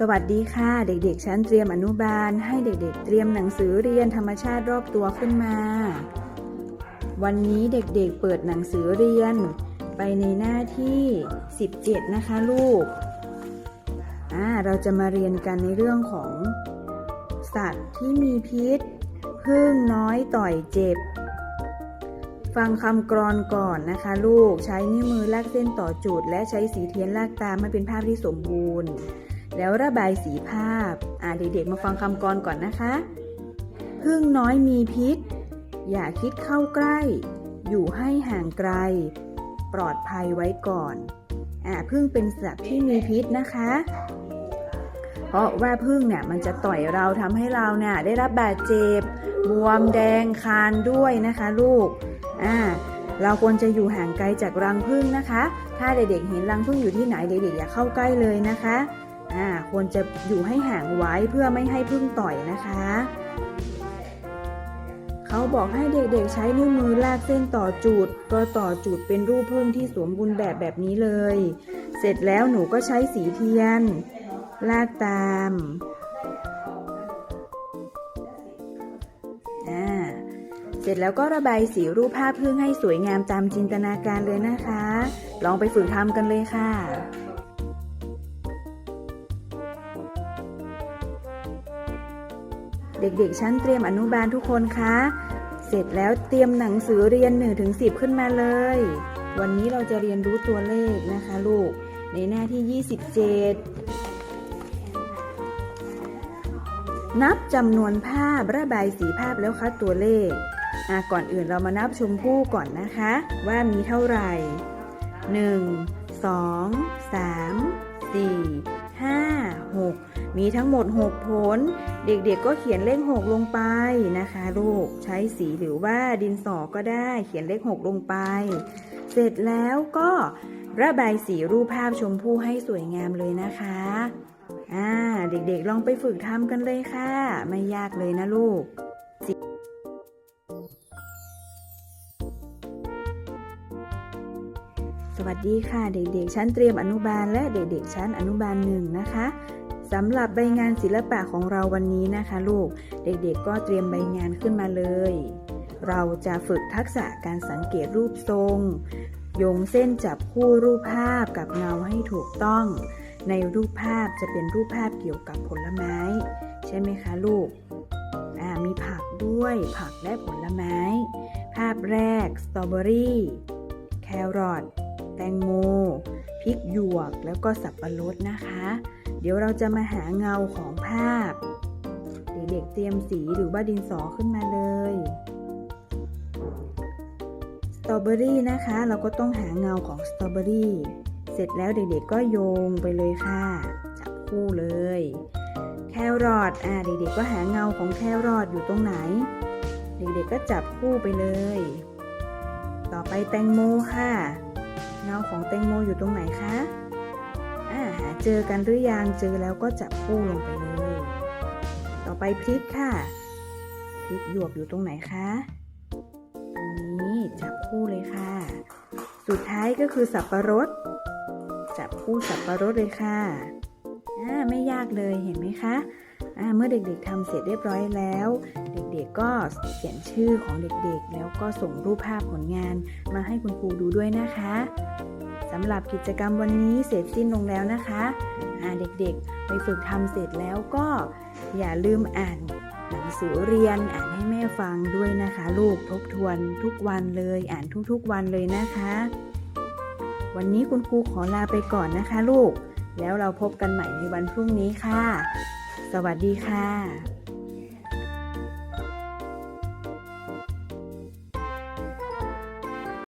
สวัสดีค่ะ เด็กๆ ชั้นเตรียมอนุบาล ให้เด็กๆ เตรียมหนังสือเรียนธรรมชาติรอบตัวขึ้นมา วันนี้เด็กๆ เปิดหนังสือเรียน ไปในหน้าที่ 17 นะคะลูก อ่า เราจะมาเรียนกันในเรื่องของ สัตว์ที่มีพิษ พึ่งน้อยต่อยเจ็บ ฟังคำกรอนก่อนนะคะลูก ใช้นิ้วมือลากเส้นต่อจุด และใช้สีเทียนลากตามให้เป็นภาพที่สมบูรณ์ แล้วระบายสีภาพ อ่าเด็กๆมาฟังคำกรก่อนนะคะ พึ่งน้อยมีพิษ อย่าคิดเข้าใกล้ อยู่ให้ห่างไกล ปลอดภัยไว้ก่อน อ่าพึ่งเป็นสัตว์ที่มีพิษนะคะ เพราะว่าพึ่งเนี่ยมันจะต่อยเราทำให้เราเนี่ยได้รับบาดเจ็บบวมแดงคานด้วยนะคะลูก อ่าเราควรจะอยู่ห่างไกลจากรังผึ้งนะคะ ถ้าเด็กๆเห็นรังผึ้งอยู่ที่ไหนเด็กๆอย่าเข้าใกล้เลยนะคะ อ่าควรจะอยู่ให้ห่างไว้เพื่อไม่ให้ผึ้งต่อยนะคะ เขาบอกให้เด็กๆใช้นิ้วมือลากเส้นต่อจุด ก็ต่อจุดเป็นรูปผึ้งที่สวมบูรณ์แบบแบบนี้เลย เสร็จแล้วหนูก็ใช้สีเทียน ลากตามาเสร็จแล้วก็ระบายสีรูปภาพพึ่งให้สวยงามตามจินตนาการเลยนะคะ ลองไปฝึกทำกันเลยค่ะ เด็กๆชั้นเตรียมอนุบาลทุกคนคะ เสร็จแล้วเตรียมหนังสือเรียน1ถึง10 ขึ้นมาเลย วันนี้เราจะเรียนรู้ตัวเลขนะคะลูก ในหน้าที่ 27 นับจำนวนภาพระบายสีภาพแล้วคัดตัวเลขอะก่อนอื่นเรามานับชมพู่ก่อนนะคะ ว่ามีเท่าไหร่ 1 2 3 4 5 6 มีทั้งหมด 6 ผล เด็กๆก็เขียนเลข 6 ลงไปนะคะ ลูกใช้สีหรือว่าดินสอก็ได้เขียนเลข 6 ลงไป เสร็จแล้วก็ระบายสีรูปภาพชมพู่ให้สวยงามเลยนะคะอ่าเด็กๆลองไปฝึกทำกันเลยค่ะ ไม่ยากเลยนะลูก สวัสดีค่ะเด็กๆ ชั้นเตรียมอนุบาลและเด็กๆ ชั้นอนุบาลหนึ่งนะคะสำหรับใบงานศิลปะของเราวันนี้นะคะ ลูกเด็กๆ ก็เตรียมใบงานขึ้นมาเลย เราจะฝึกทักษะการสังเกตรูปทรงโยงเส้นจับคู่รูปภาพกับเงาให้ถูกต้อง ในรูปภาพจะเป็นรูปภาพเกี่ยวกับผลไม้ ใช่ไหมคะลูกมีผักด้วยผักและผลไม้ ภาพแรกสตรอเบอรี่แครอท แตงโม พริกหยวก แล้วก็สับปะรดนะคะ เดี๋ยวเราจะมาหาเงาของภาพ เด็กๆเตรียมสีหรือว่าดินสอขึ้นมาเลยสตรอเบอรี่นะคะ เราก็ต้องหาเงาของสตรอเบอรี่ เสร็จแล้วเด็กๆก็โยงไปเลยค่ะ จับคู่เลย แครอทอ่าเด็กๆก็หาเงาของแครอทอยู่ตรงไหน เด็กๆก็จับคู่ไปเลย ต่อไปแตงโมค่ะ เงาของแตงโมอยู่ตรงไหนคะอ่าหาเจอกันหรือยังเจอแล้วก็จับคู่ลงไปเลย ต่อไปพริกค่ะ พริกหยวกอยู่ตรงไหนคะตรงนี้จับคู่เลยค่ะ สุดท้ายก็คือสับปะรด จับคู่สับปะรดเลยค่ะอ่าไม่ยากเลยเห็นไหมคะ เมื่อเด็กๆทำเสร็จเรียบร้อยแล้ว เด็กๆก็เขียนชื่อของเด็กๆ แล้วก็ส่งรูปภาพผลงานมาให้คุณครูดูด้วยนะคะสำหรับกิจกรรมวันนี้เสร็จสิ้นลงแล้วนะคะเด็กๆ ไปฝึกทำเสร็จแล้วก็อย่าลืมอ่านหนังสือเรียนอ่านให้แม่ฟังด้วยนะคะ ลูกทบทวนทุกวันเลยอ่านทุกๆวันเลยนะคะ วันนี้คุณครูขอลาไปก่อนนะคะ ลูก แล้วเราพบกันใหม่ในวันพรุ่งนี้ค่ะ สวัสดีค่ะ